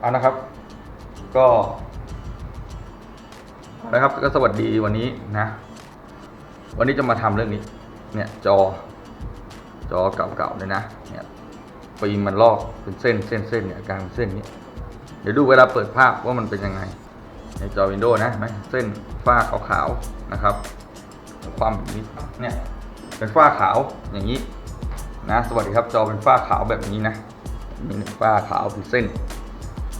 เอานะครับ ก็นะครับก็สวัสดีวันนี้นะ วันนี้จะมาทำเรื่องนี้ เนี่ยจอ จอเก่าๆเลยนะเนี่ยฟิล์มมันลอกเป็นเส้นเส้นเส้นเนี่ยกลางเส้นนี้ เดี๋ยวดูเวลาเปิดภาพว่ามันเป็นยังไง ในจอวินโดว์นะเห็นไหมเส้นฝ้าขาวๆนะครับ ความแบบนี้เนี่ยเป็นฝ้าขาวอย่างนี้นะสวัสดีครับจอเป็นฝ้าขาวแบบนี้นะมีฝ้าขาวคือเส้น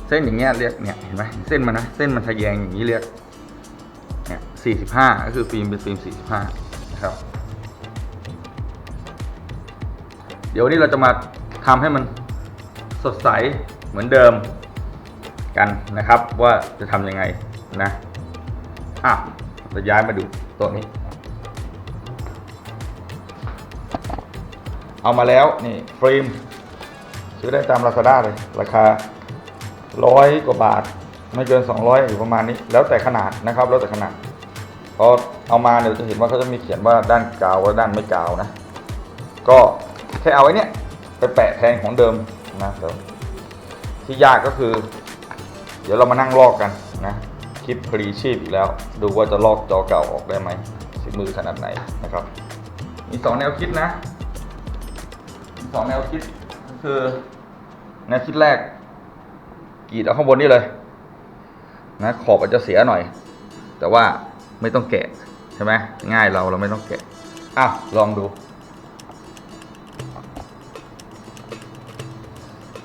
เส้นอย่างเงี้ยเรียกเนี่ยเห็นไหมเส้นมันนะเส้นมันทะแยงอย่างนี้เรียกเนี่ย45ก็คือฟิล์มเป็นฟิล์ม45นะครับ เดี๋ยวนี้เราจะมาทำให้มันสดใสเหมือนเดิมกันนะครับว่าจะทำยังไงนะอะจะย้ายมาดูตัวนี้ เอามาแล้วนี่ฟิล์มซื้อได้ตาม Lazada เลย ราคา ร้อยกว่าบาท ไม่เกิน 200อยู่ประมาณนี้ แล้วแต่ขนาดนะครับ แล้วแต่ขนาดพอเอามาเนี่ยจะเห็นว่าเขาจะมีเขียนว่าด้านกาวและด้านไม่กาวนะ ก็แค่เอาไว้เนี่ยไปแปะแทนของเดิมนะเดี๋ยวที่ยากก็คือ เดี๋ยวเรามานั่งลอกกันนะคลิปพรีชีพอีกแล้ว ดูว่าจะลอกจอเก่าออกได้ไหมฝีมือขนาดไหนนะครับ มีสองแนวคิดนะมีสองแนวคิดก็คือแนวคิดแรก กรีดเอาข้างบนนี่เลยนะขอบอาจจะเสียหน่อย แต่ว่าไม่ต้องแกะใช่ไหมง่ายเราเราไม่ต้องแกะอ้าวลองดู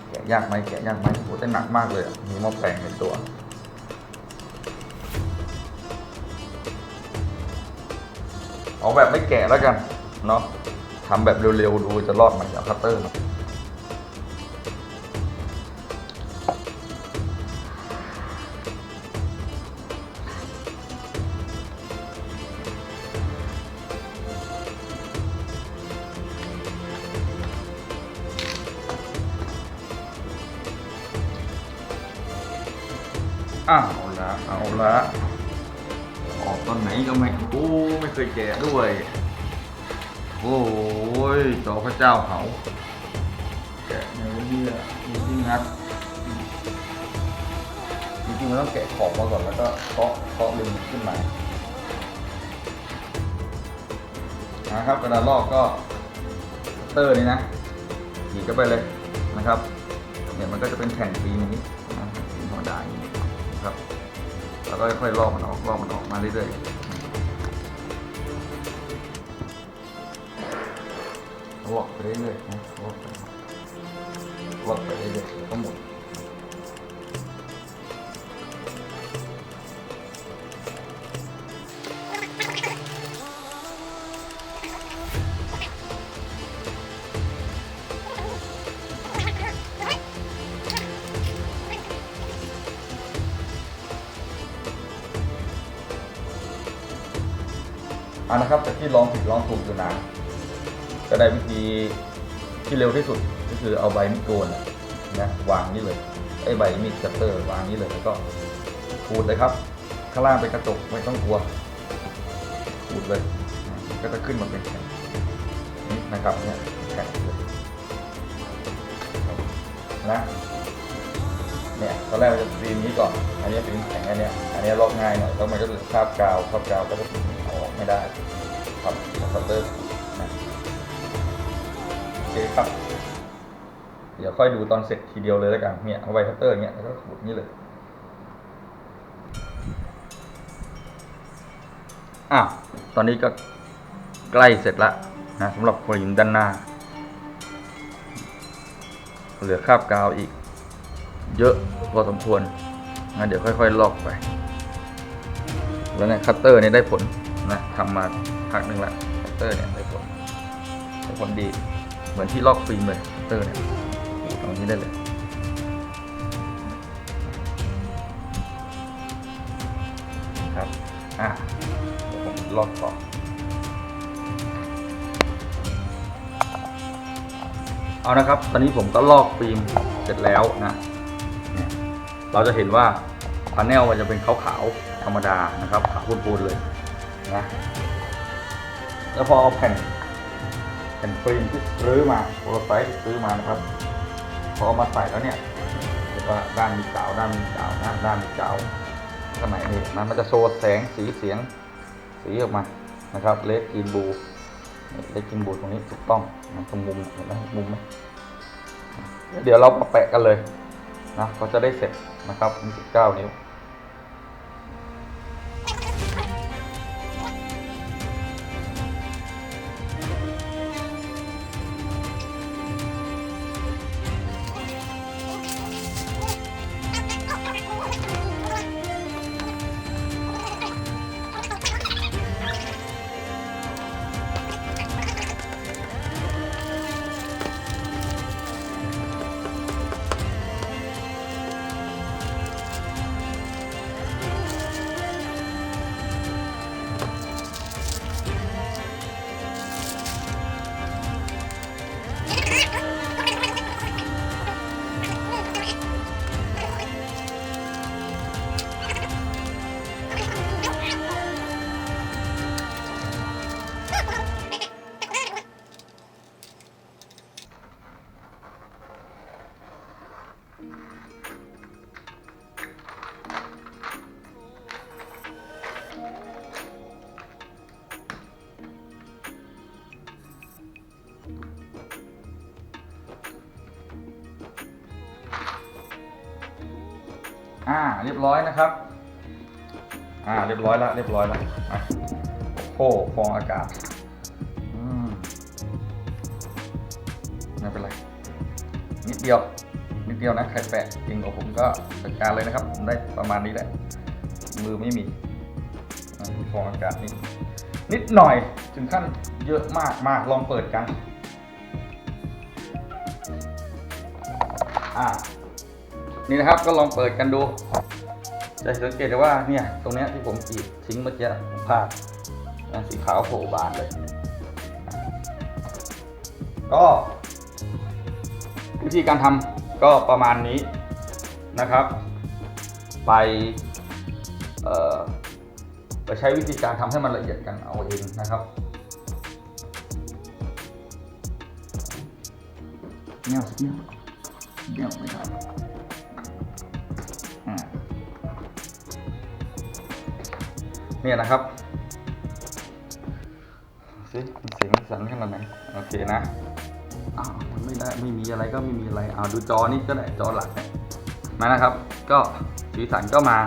แกะยากไหมแกะยากไหมโหแต่หนักมากเลยมีหม้อแปลงในตัวเอาแบบไม่แกะแล้วกันเนาะทำแบบเร็วๆดูจะรอดไหมเอาคัตเตอร์มา อ้าวเอาละเอาละออกตอนไหนก็ไม่โอ้ไม่เคยแกะด้วย โอ้ยจอพระเจ้าเขาแกะในวันนี้อะมีที่งัดจริงๆมันต้องแกะขอบมาก่อนแล้วก็เคาะเคาะดึงขึ้นมานะครับเวลาลอกก็เตอร์นี่นะขีดเข้าไปเลยนะครับเนี่ยมันก็จะเป็นแผ่นฟิล์มอย่างนี้ นะครับแล้วก็ค่อยๆลอกมันออกลอกมันออกมาเรื่อยๆลอกไปเรื่อยๆนะลอกไปลอกไปเรื่อยๆก็หมด เอานะครับจากที่ลองผิดลองถูกอยู่นานก็ได้วิธีที่เร็วที่สุดก็คือเอาใบมีดโกนนะวางนี่เลยไอ้ใบมีดคัตเตอร์วางนี่เลยแล้วก็ขูดเลยครับ ข้างล่างเป็นกระจกไม่ต้องกลัวขูดเลย ก็จะขึ้นมาเป็นแผ่นนี่นะครับเนี่ยแผ่นเลยนะเนี่ยตอนแรกมันจะฟิล์มนี้ก่อน อันนี้ฟิล์มแข็งอันเนี้ยอันนี้ลอกง่ายหน่อยแล้วมันก็จะคาบกาวคาบกาวก็จะ เอาออกไม่ได้ครับคัตเตอร์นะโอเคครับ เดี๋ยวค่อยดูตอนเสร็จทีเดียวเลยแล้วกันเนี่ยเอาไวคัตเตอร์เนี่ยแล้วก็ขูดนี่เลยอะตอนนี้ก็ใกล้เสร็จละนะสำหรับฟิล์มด้านหน้า เหลือคราบกาวอีก เยอะพอสมควรงั้นเดี๋ยวค่อยๆ ลอกไป แล้วเนี่ยคัตเตอร์เนี่ยได้ผล นะทำมาพักหนึ่งละคัตเตอร์เนี่ยได้ผลได้ผลดี เหมือนที่ลอกฟิล์มเลยคัตเตอร์เนี่ยตรงนี้ได้เลยครับอะเดี๋ยวผมลอกต่อเอานะครับ ตอนนี้ผมก็ลอกฟิล์มเสร็จแล้วนะเนี่ยเราจะเห็นว่าพาเนลมันจะเป็นขาวๆธรรมดานะครับขาวพูนๆเลย นะแล้วพอเอาแผ่นแผ่นฟิล์มที่ซื้อมาโปรไซต์ที่ซื้อมานะครับ พอเอามาใส่แล้วเนี่ยเรียว่าด้านมีกาวด้านมีกาวนะด้านมีกาวข้างในนี่มันมันจะโชว์แสงสีเสียงสีออกมานะครับเลดกินบูเลดกินบูตรงนี้ถูกต้องมันตรงมุมเห็นไหมมุมไหมเดี๋ยวเรามาแปะกันเลยนะก็จะได้เสร็จนะครับมี19นิ้ว เรียบร้อยนะครับ อ่า เรียบร้อยแล้วเรียบร้อยแล้วอะโอ้ฟองอากาศไม่เป็นไร นิดเดียว นิดเดียวนะใครแปะจริงกว่าผมก็จัดการเลยนะครับ ผมได้ประมาณนี้แหละ มือไม่มีอะมีฟองอากาศนิดนิดหน่อยถึงขั้นเยอะมากมากลองเปิดกัน อ่า นี่นะครับก็ลองเปิดกันดู จะสังเกตได้ว่าเนี่ยตรงเนี้ยที่ผมกรีดทิ้งเมื่อกี้ผมพลาดสีขาวโผล่บานเลย ก็วิธีการทำก็ประมาณนี้นะครับ ไปไปใช้วิธีการทำให้มันละเอียดกันเอาเองนะครับเงี้ยวสักเงี้ยวเงี้ยวไม่ได้ เนี่ยนะครับสิเสียงสั่นขนาดไหนโอเคนะอ้าวมันไม่ได้ไม่มีอะไรก็ไม่มีอะไรเอาดูจอนี้ก็ได้จอหลักเนี่ยมานะครับ ก็สีสันก็มา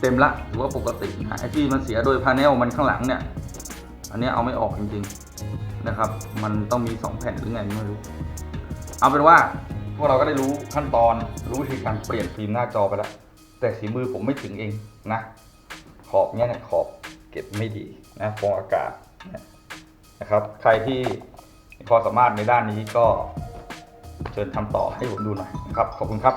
เต็มละถือว่าปกตินะไอที่มันเสียโดยพาเนลมันข้างหลังเนี่ย อันนี้เอาไม่ออกจริงๆนะครับ มันต้องมี 2 แผ่นหรือไงไม่รู้ เอาเป็นว่าพวกเราก็ได้รู้ขั้นตอนรู้วิธีการเปลี่ยนฟิล์มหน้าจอไปแล้วแต่สีมือผมไม่ถึงเองนะ ขอบเนี้ยเนี่ยขอบเก็บไม่ดีนะฟองอากาศเนี่ยนะครับ ใครที่มีความสามารถในด้านนี้ก็เชิญทำต่อให้ผมดูหน่อยนะครับ ขอบคุณครับ